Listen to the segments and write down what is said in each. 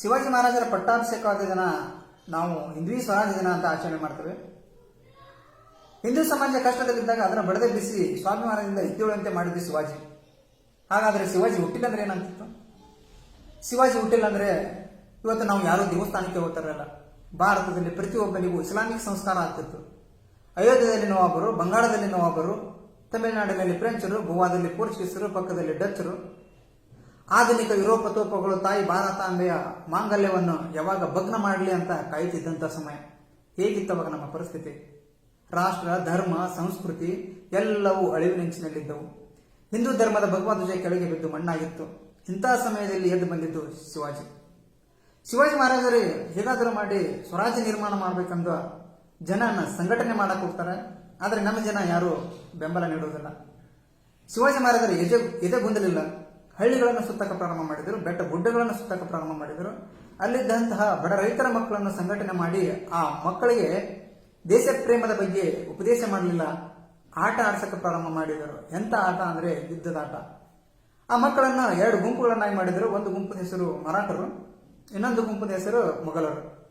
ಶಿವಾಜಿ ಮಹಾರಾಜರ ಪಟ್ಟಾಭಿಷೇಕವಾದ ದಿನ ನಾವು ಹಿಂದ್ವಿ ಸ್ವರಾಜ್ಯ ದಿನ ಅಂತ ಆಚರಣೆ ಮಾಡ್ತೇವೆ. ಹಿಂದೂ ಸಮಾಜ ಕಷ್ಟದಲ್ಲಿದ್ದಾಗ ಅದನ್ನು ಬಡದೆ ಬಿಸಿ ಸ್ವಾಭಿಮಾನದಿಂದ ಎದ್ದೇಳುವಂತೆ ಮಾಡಿದ್ವಿ ಶಿವಾಜಿ. ಹಾಗಾದರೆ ಶಿವಾಜಿ ಹುಟ್ಟಿಲ್ಲ ಅಂದ್ರೆ ಏನಂತಿತ್ತು ಶಿವಾಜಿ ಹುಟ್ಟಿಲ್ಲ ಅಂದ್ರೆ ಇವತ್ತು ನಾವು ಯಾರೋ ದೇವಸ್ಥಾನಕ್ಕೆ ಹೋಗ್ತಾರಲ್ಲ ಭಾರತದಲ್ಲಿ ಪ್ರತಿಯೊಬ್ಬನಿಗೂ ಇಸ್ಲಾಮಿಕ್ ಸಂಸ್ಕಾರ ಆಗ್ತಿತ್ತು. ಅಯೋಧ್ಯೆಯಲ್ಲಿ ನವಾಬರು, ಬಂಗಾಳದಲ್ಲಿ ನವಾಬರು ತಮಿಳುನಾಡಿನಲ್ಲಿ ಫ್ರೆಂಚರು, ಗೋವಾದಲ್ಲಿ ಪೋರ್ಚುಗೀಸರು, ಪಕ್ಕದಲ್ಲಿ ಡಚ್ಚರು ಆಧುನಿಕ ಯುರೋಪ ತೋಪಗಳು ತಾಯಿ ಭಾರತಾಂಬೆಯ ಮಾಂಗಲ್ಯವನ್ನು ಯಾವಾಗ ಭಗ್ನ ಮಾಡಲಿ ಅಂತ ಕಾಯುತ್ತಿದ್ದಂಥ ಸಮಯ. ಹೇಗಿತ್ತು ಅವಾಗ ನಮ್ಮ ಪರಿಸ್ಥಿತಿ? ರಾಷ್ಟ್ರ, ಧರ್ಮ, ಸಂಸ್ಕೃತಿ ಎಲ್ಲವೂ ಅಳಿವಿನಂಚಿನಲ್ಲಿದ್ದವು ಹಿಂದೂ ಧರ್ಮದ ಭಗವಧ್ವಜ ಕೆಳಗೆ ಬಿದ್ದು ಮಣ್ಣಾಗಿತ್ತು. ಇಂತಹ ಸಮಯದಲ್ಲಿ ಎದ್ದು ಬಂದಿದ್ದು ಶಿವಾಜಿ. ಶಿವಾಜಿ ಮಹಾರಾಜರೇ, ಹೇಗಾದರೂ ಮಾಡಿ ಸ್ವರಾಜ್ಯ ನಿರ್ಮಾಣ ಮಾಡಬೇಕಂದು ಜನನ ಸಂಘಟನೆ ಮಾಡಕ್ ಹೋಗ್ತಾರೆ. ಆದರೆ ನಮ್ಮ ಜನ ಯಾರು ಬೆಂಬಲ ನೀಡುವುದಿಲ್ಲ. ಶಿವಾಜಿ ಮಹಾರಾಜರು ಎದೆ ಎದೆಗುಂದಲಿಲ್ಲ ಹಳ್ಳಿಗಳನ್ನು ಸುತ್ತಕ ಪ್ರಾರಂಭ ಮಾಡಿದರು, ಬೆಟ್ಟ ಗುಡ್ಡಗಳನ್ನು ಸುತ್ತಕ ಪ್ರಾರಂಭ ಮಾಡಿದರು. ಅಲ್ಲಿದ್ದಂತಹ ಬಡ ರೈತರ ಮಕ್ಕಳನ್ನು ಸಂಘಟನೆ ಮಾಡಿ ಆ ಮಕ್ಕಳಿಗೆ ದೇಶ ಪ್ರೇಮದ ಬಗ್ಗೆ ಉಪದೇಶ ಮಾಡಲಿಲ್ಲ. ಆಟ ಆಡ್ಸಕ್ಕೆ ಪ್ರಾರಂಭ ಮಾಡಿದರು. ಎಂತ ಆಟ ಅಂದ್ರೆ ಯುದ್ಧದ ಆಟ. ಆ ಮಕ್ಕಳನ್ನ ಎರಡು ಗುಂಪುಗಳನ್ನಾಗಿ ಮಾಡಿದರು. ಒಂದು ಗುಂಪಿನ ಹೆಸರು ಮರಾಠರು, ಇನ್ನೊಂದು ಗುಂಪಿನ ಹೆಸರು ಮೊಘಲರು.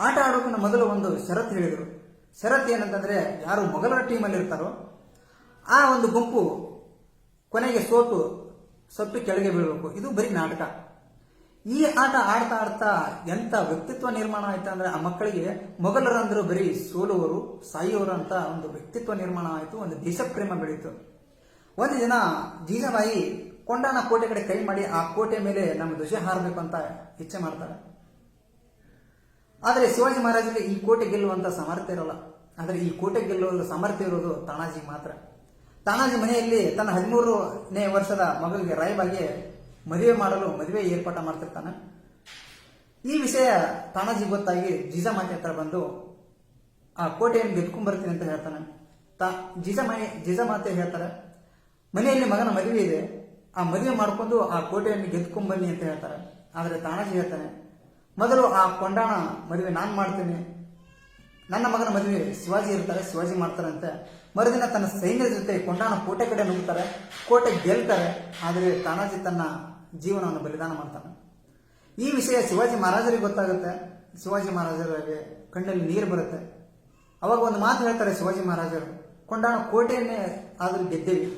ಆಟ ಆಡೋಕಿನ ಮೊದಲು ಒಂದು ಷರತ್ತು ಹೇಳಿದರು. ಷರತ್ತು ಏನಂತಂದ್ರೆ ಯಾರು ಮೊಘಲರ ಟೀಮಲ್ಲಿ ಇರ್ತಾರೋ ಆ ಒಂದು ಗುಂಪು ಕೊನೆಗೆ ಸೋತು ಸೊಪ್ಪು ಕೆಳಗೆ ಬೀಳಬೇಕು. ಇದು ಬರೀ ನಾಟಕ. ಈ ಆಟ ಆಡ್ತಾ ಆಡ್ತಾ ಎಂತ ವ್ಯಕ್ತಿತ್ವ ನಿರ್ಮಾಣ ಆಯ್ತು ಅಂದ್ರೆ ಆ ಮಕ್ಕಳಿಗೆ ಮೊಘಲರಂದ್ರು ಬರೀ ಸೋಲುವರು ಸಾಯುವರು ಅಂತ ಒಂದು ವ್ಯಕ್ತಿತ್ವ ನಿರ್ಮಾಣ ಆಯಿತು, ಒಂದು ದೇಶಪ್ರೇಮ ಬೆಳೀತು. ಒಂದು ದಿನ ಜೀಜಾಬಾಯಿ ಕೊಂಡಾನ ಕೋಟೆ ಕಡೆ ಕೈ ಮಾಡಿ ಆ ಕೋಟೆ ಮೇಲೆ ನಮ್ಮ ಧ್ವಜ ಹಾರಬೇಕು ಅಂತ ಇಚ್ಛೆ ಮಾಡ್ತಾರೆ. ಆದರೆ ಶಿವಾಜಿ ಮಹಾರಾಜರಿಗೆ ಈ ಕೋಟೆ ಗೆಲ್ಲುವಂತ ಸಾಮರ್ಥ್ಯ ಇರೋಲ್ಲ. ಆದರೆ ಈ ಕೋಟೆ ಗೆಲ್ಲುವ ಸಾಮರ್ಥ್ಯ ಇರೋದು ತಾಣಾಜಿಗೆ ಮಾತ್ರ. ತಾನಾಜಿ ಮನೆಯಲ್ಲಿ, ತನ್ನ ಹದಿಮೂರನೇ ವರ್ಷದ ಮಗುವಿಗೆ ರಾಯಬಾಗಿ ಮದುವೆ ಮಾಡಲು ಮದುವೆ ಏರ್ಪಾಟ ಮಾಡ್ತಿರ್ತಾನೆ. ಈ ವಿಷಯ ತಾನಾಜಿ ಗೊತ್ತಾಗಿ ಜೀಜಾಮಾತೆ ಹತ್ರ ಬಂದು, ಆ ಕೋಟೆಯನ್ನು ಗೆದ್ಕೊಂಡ್ಬರ್ತೀನಿ ಅಂತ ಹೇಳ್ತಾನೆ. ತಾ ಜೀಜಾ ಮಾತೆ ಹೇಳ್ತಾರೆ, ಮನೆಯಲ್ಲಿ ಮಗನ ಮದುವೆ ಇದೆ. ಆ ಮದುವೆ ಮಾಡಿಕೊಂಡು ಆ ಕೋಟೆಯನ್ನು ಗೆದ್ಕೊಂಡ್ ಬನ್ನಿ ಅಂತ ಹೇಳ್ತಾರೆ. ಆದರೆ ತಾನಾಜಿ ಹೇಳ್ತಾನೆ, ಮೊದಲು ಆ ಕೊಂಡಾಣ ಮದುವೆ ನಾನು ಮಾಡ್ತೀನಿ. ನನ್ನ ಮಗನ ಮದುವೆ ಶಿವಾಜಿ ಇರ್ತಾರೆ, ಶಿವಾಜಿ ಅಂತ ಮರುದಿನ ತನ್ನ ಸೈನ್ಯದ ಜೊತೆ ಕೊಂಡಾಣ ಕೋಟೆ ಕಡೆ ನುಗ್ತಾರೆ ಕೋಟೆ ಗೆಲ್ತಾರೆ, ಆದರೆ ತಾನಾಜಿ ತನ್ನ ಜೀವನವನ್ನು ಬಲಿದಾನ ಮಾಡ್ತಾನೆ. ಈ ವಿಷಯ ಶಿವಾಜಿ ಮಹಾರಾಜರಿಗೆ ಗೊತ್ತಾಗುತ್ತೆ. ಶಿವಾಜಿ ಮಹಾರಾಜರಿಗೆ ಕಣ್ಣಲ್ಲಿ ನೀರು ಬರುತ್ತೆ. ಅವಾಗ ಒಂದು ಮಾತು ಹೇಳ್ತಾರೆ ಶಿವಾಜಿ ಮಹಾರಾಜರು. ಕೊಂಡಾಣ ಕೋಟೆಯನ್ನೇ ಆದರೂ ಗೆದ್ದೇವಿ,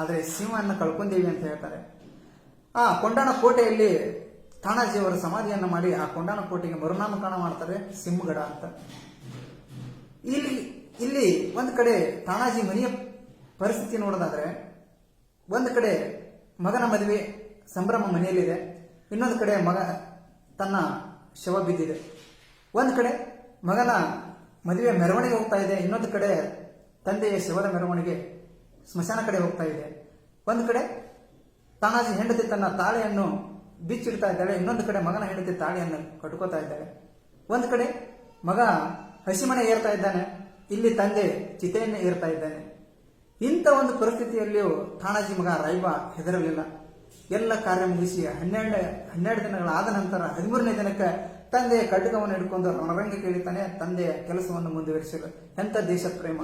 ಆದರೆ ಸಿಂಹವನ್ನು ಕಳ್ಕೊಂಡೇವಿ ಅಂತ ಹೇಳ್ತಾರೆ. ಆ ಕೊಂಡಾಣ ಕೋಟೆಯಲ್ಲಿ ತಾಣಾಜಿಯವರ ಸಮಾಧಿಯನ್ನು ಮಾಡಿ ಆ ಕೊಂಡಾಣ ಕೋಟೆಗೆ ಮರುನಾಮಕರಣ ಮಾಡ್ತಾರೆ ಸಿಂಹಗಡ ಅಂತ. ಇಲ್ಲಿ ಇಲ್ಲಿ ಒಂದು ಕಡೆ ತಾನಾಜಿ ಮನೆಯ ಪರಿಸ್ಥಿತಿ ನೋಡೋದಾದ್ರೆ, ಒಂದು ಕಡೆ ಮಗನ ಮದುವೆ ಸಂಭ್ರಮ ಮನೆಯಲ್ಲಿದೆ, ಇನ್ನೊಂದು ಕಡೆ ಮಗ ತನ್ನ ಶವ ಬಿದ್ದಿದೆ. ಒಂದು ಕಡೆ ಮಗನ ಮದುವೆ ಮೆರವಣಿಗೆ ಹೋಗ್ತಾ ಇದೆ, ಇನ್ನೊಂದು ಕಡೆ ತಂದೆಯ ಶವದ ಮೆರವಣಿಗೆ ಸ್ಮಶಾನ ಕಡೆ ಹೋಗ್ತಾ ಇದೆ. ಒಂದು ಕಡೆ ತಾನಾಜಿ ಹೆಂಡತಿ ತನ್ನ ತಾಳೆಯನ್ನು ಬಿಚ್ಚಿಡ್ತಾ ಇದ್ದಾಳೆ, ಇನ್ನೊಂದು ಕಡೆ ಮಗನ ಹೆಂಡತಿ ತಾಳೆಯನ್ನು ಕಟ್ಕೋತಾ ಇದ್ದಾಳೆ. ಒಂದು ಕಡೆ ಮಗ ಹಸಿಮನೆ ಏರ್ತಾ ಇದ್ದಾನೆ, ಇಲ್ಲಿ ತಂದೆ ಚಿತೆಯನ್ನು ಏರ್ತಾ ಇದ್ದಾನೆ. ಇಂಥ ಒಂದು ಪರಿಸ್ಥಿತಿಯಲ್ಲಿಯೂ ತಾಣಾಜಿ ಮಗ ರೈಬ ಹೆದರಲಿಲ್ಲ. ಎಲ್ಲ ಕಾರ್ಯ ಮುಗಿಸಿ ಹನ್ನೆರಡು ಹನ್ನೆರಡು ದಿನಗಳಾದ ನಂತರ ಹದಿಮೂರನೇ ದಿನಕ್ಕೆ ತಂದೆಯ ಕಡ್ಗವನ್ನು ಹಿಡ್ಕೊಂಡು ರಣರಂಗ ಕೇಳಿತಾನೆ, ತಂದೆಯ ಕೆಲಸವನ್ನು ಮುಂದುವರಿಸಲು ಎಂಥ ದೇಶ ಪ್ರೇಮ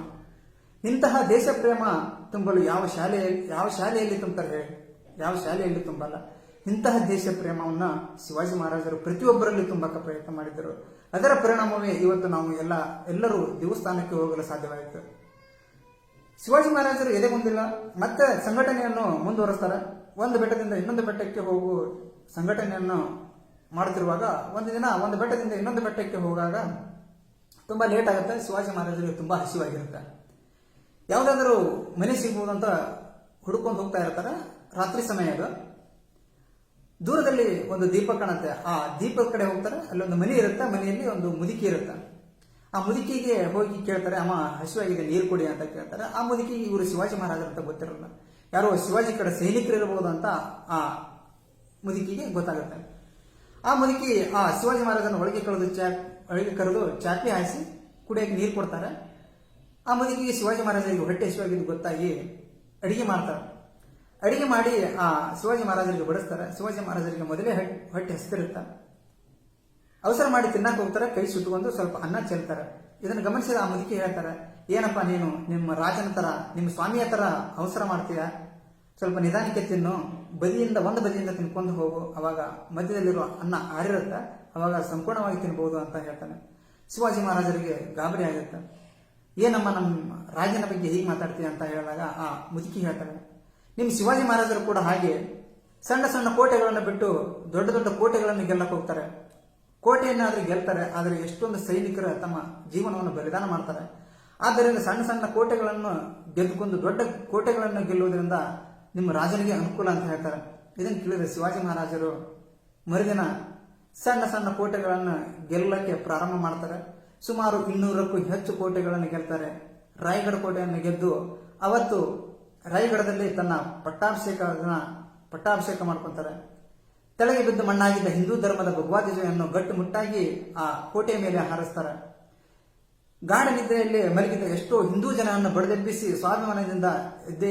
ಇಂತಹ ದೇಶ ಪ್ರೇಮ ತುಂಬಲು ಯಾವ ಶಾಲೆಯಲ್ಲಿ ಯಾವ ಶಾಲೆಯಲ್ಲಿ ತುಂಬುತ್ತಾರೆ ಹೇಳಿ? ಯಾವ ಶಾಲೆಯಲ್ಲಿ ತುಂಬಲ್ಲ. ಇಂತಹ ದೇಶ ಪ್ರೇಮವನ್ನು ಶಿವಾಜಿ ಮಹಾರಾಜರು ಪ್ರತಿಯೊಬ್ಬರಲ್ಲಿ ತುಂಬಕ್ಕೆ ಪ್ರಯತ್ನ ಮಾಡಿದರು ಅದರ ಪರಿಣಾಮವೇ ಇವತ್ತು ನಾವು ಎಲ್ಲ, ಎಲ್ಲರೂ ದೇವಸ್ಥಾನಕ್ಕೆ ಹೋಗಲು ಸಾಧ್ಯವಾಯಿತು. ಶಿವಾಜಿ ಮಹಾರಾಜರು ಎದೆ ಮುಂದಿಲ್ಲ ಮತ್ತೆ ಸಂಘಟನೆಯನ್ನು ಮುಂದುವರೆಸ್ತಾರೆ. ಒಂದು ಬೆಟ್ಟದಿಂದ ಇನ್ನೊಂದು ಬೆಟ್ಟಕ್ಕೆ ಹೋಗು ಸಂಘಟನೆಯನ್ನು ಮಾಡುತ್ತಿರುವಾಗ ಒಂದು ದಿನ ಒಂದು ಬೆಟ್ಟದಿಂದ ಇನ್ನೊಂದು ಬೆಟ್ಟಕ್ಕೆ ಹೋಗಾಗ ತುಂಬಾ ಲೇಟ್ ಆಗುತ್ತೆ. ಶಿವಾಜಿ ಮಹಾರಾಜರಿಗೆ ತುಂಬಾ ಹಸಿವಾಗಿರುತ್ತೆ. ಯಾವುದಾದ್ರೂ ಮನೆ ಸಿಗ್ಬೋದು ಅಂತ ಹುಡುಕೊಂಡು ಹೋಗ್ತಾ ಇರ್ತಾರೆ. ರಾತ್ರಿ ಸಮಯ ಅದು. ದೂರದಲ್ಲಿ ಒಂದು ದೀಪ ಕಾಣುತ್ತೆ ಆ ದೀಪದ ಕಡೆ ಹೋಗ್ತಾರೆ, ಅಲ್ಲೊಂದು ಮನೆ ಇರುತ್ತೆ, ಮನೆಯಲ್ಲಿ ಒಂದು ಮುದುಕಿ ಇರುತ್ತೆ. ಆ ಮುದುಕಿಗೆ ಹೋಗಿ ಕೇಳ್ತಾರೆ, ಅಮ್ಮ, ಹಸಿವಾಗಿದೆ, ನೀರು ಕೊಡಿ ಅಂತ ಕೇಳ್ತಾರೆ. ಆ ಮುದುಕಿ, ಇವರು ಶಿವಾಜಿ ಮಹಾರಾಜರು ಅಂತ ಗೊತ್ತಿರಲ್ಲ. ಯಾರೋ ಶಿವಾಜಿ ಕಡೆ ಸೈನಿಕರು ಇರಬಹುದು ಅಂತ ಆ ಮುದುಕಿಗೆ ಗೊತ್ತಾಗುತ್ತೆ. ಆ ಮುದುಕಿ, ಆ ಶಿವಾಜಿ ಮಹಾರಾಜನ ಒಳಗೆ ಕಳೆದು ಚಾ, ಒಳಗೆ ಕರೆದು ಚಾಪಿ ಹಾಯಿಸಿ, ಕುಡಿಯಕ್ಕೆ ನೀರು ಕೊಡ್ತಾರೆ. ಆ ಮುದುಕಿಗೆ ಶಿವಾಜಿ ಮಹಾರಾಜರಿಗೆ ಹೊಟ್ಟೆ ಹಸಿವಾಗಿದ್ದು ಗೊತ್ತಾಗಿ ಅಡಿಗೆ ಮಾಡ್ತಾರೆ. ಅಡಿಗೆ ಮಾಡಿ, ಆ, ಶಿವಾಜಿ ಮಹಾರಾಜರಿಗೆ ಬಡಿಸ್ತಾರೆ. ಶಿವಾಜಿ ಮಹಾರಾಜರಿಗೆ ಮೊದಲೇ ಹಟ್- ಹೊಟ್ಟೆ ಹಸಿದಿರುತ್ತೆ ಅವಸರ ಮಾಡಿ ತಿನ್ನಕ್ಕೆ ಹೋಗ್ತಾರೆ, ಕೈ ಸುಟ್ಟುಕೊಂಡು ಸ್ವಲ್ಪ ಅನ್ನ ಚೆಲ್ತಾರೆ. ಇದನ್ನು ಗಮನಿಸಿದ ಆ ಮುದುಕಿ ಹೇಳ್ತಾರೆ, ಏನಪ್ಪ ನೀನು, ನಿಮ್ಮ ರಾಜನ ತರ, ನಿಮ್ಮ ಸ್ವಾಮಿಯ ತರ ಅವಸರ ಮಾಡ್ತೀಯ? ಸ್ವಲ್ಪ ನಿಧಾನಕ್ಕೆ ತಿನ್ನು. ಬದಿಯಿಂದ, ಒಂದು ಬದಿಯಿಂದ ತಿನ್ಕೊಂಡು ಹೋಗು. ಅವಾಗ ಮಧ್ಯದಲ್ಲಿರುವ ಅನ್ನ ಆರಿರುತ್ತೆ. ಅವಾಗ ಸಂಪೂರ್ಣವಾಗಿ ತಿನ್ಬಹುದು ಅಂತ ಹೇಳ್ತಾನೆ. ಶಿವಾಜಿ ಮಹಾರಾಜರಿಗೆ ಗಾಬರಿ ಆಗುತ್ತೆ. ಏನಮ್ಮ, ನಮ್ಮ ರಾಜನ ಬಗ್ಗೆ ಹೀಗೆ ಮಾತಾಡ್ತೀಯ? ಅಂತ ಹೇಳಿದಾಗ ಆ ಮುದುಕಿ ಹೇಳ್ತಾಳೆ ನಿಮ್ಮ ಶಿವಾಜಿ ಮಹಾರಾಜರು ಕೂಡ ಹಾಗೆ ಸಣ್ಣ ಸಣ್ಣ ಕೋಟೆಗಳನ್ನು ಬಿಟ್ಟು ದೊಡ್ಡ ದೊಡ್ಡ ಕೋಟೆಗಳನ್ನು ಗೆಲ್ಲಕ್ಕೆ ಹೋಗ್ತಾರೆ. ಕೋಟೆಯನ್ನಾದರೂ ಗೆಲ್ತಾರೆ, ಆದರೆ ಎಷ್ಟೊಂದು ಸೈನಿಕರು ತಮ್ಮ ಜೀವನವನ್ನು ಬಲಿದಾನ ಮಾಡ್ತಾರೆ. ಆದ್ದರಿಂದ ಸಣ್ಣ ಸಣ್ಣ ಕೋಟೆಗಳನ್ನು ಗೆದ್ದುಕೊಂಡು ದೊಡ್ಡ ಕೋಟೆಗಳನ್ನು ಗೆಲ್ಲುವುದರಿಂದ ನಿಮ್ಮ ರಾಜನಿಗೆ ಅನುಕೂಲ ಅಂತ ಹೇಳ್ತಾರೆ. ಇದನ್ನು ತಿಳಿದ ಶಿವಾಜಿ ಮಹಾರಾಜರು ಮರುದಿನ ಸಣ್ಣ ಸಣ್ಣ ಕೋಟೆಗಳನ್ನು ಗೆಲ್ಲಕ್ಕೆ ಪ್ರಾರಂಭ ಮಾಡ್ತಾರೆ. ಸುಮಾರು ಇನ್ನೂರಕ್ಕೂ ಹೆಚ್ಚು ಕೋಟೆಗಳನ್ನು ಗೆಲ್ತಾರೆ. ರಾಯಗಢ ಕೋಟೆಯನ್ನು ಗೆದ್ದು ಅವತ್ತು ರಾಯಗಢದಲ್ಲಿ ತನ್ನ ಪಟ್ಟಾಭಿಷೇಕನ ಪಟ್ಟಾಭಿಷೇಕ ಮಾಡ್ಕೊಂತಾರೆ. ತೆಳಗೆ ಬಿದ್ದು ಮಣ್ಣಾಗಿದ್ದ ಹಿಂದೂ ಧರ್ಮದ ಭಗವಾಧ್ವಜವನ್ನು ಗಟ್ಟುಮುಟ್ಟಾಗಿ ಆ ಕೋಟೆಯ ಮೇಲೆ ಹಾರಿಸ್ತಾರೆ. ಗಾಢ ನಿದ್ರೆಯಲ್ಲಿ ಮಲಗಿದ ಎಷ್ಟೋ ಹಿಂದೂ ಜನರನ್ನು ಬಡದೆಬ್ಬಿಸಿ ಸ್ವಾಭಿಮಾನದಿಂದ ಎದ್ದೆ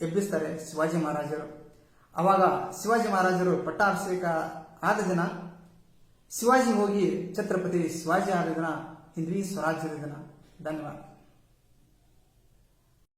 ಎಬ್ಬಿಸ್ತಾರೆ ಶಿವಾಜಿ ಮಹಾರಾಜರು. ಅವಾಗ ಶಿವಾಜಿ ಮಹಾರಾಜರು ಪಟ್ಟಾಭಿಷೇಕ ಆದ ದಿನ ಶಿವಾಜಿ ಹೋಗಿ ಛತ್ರಪತಿ ಶಿವಾಜಿ ಆದ ದಿನ ಹಿಂದ್ವಿ ಸ್ವರಾಜ್ಯದ ದಿನ. ಧನ್ಯವಾದ.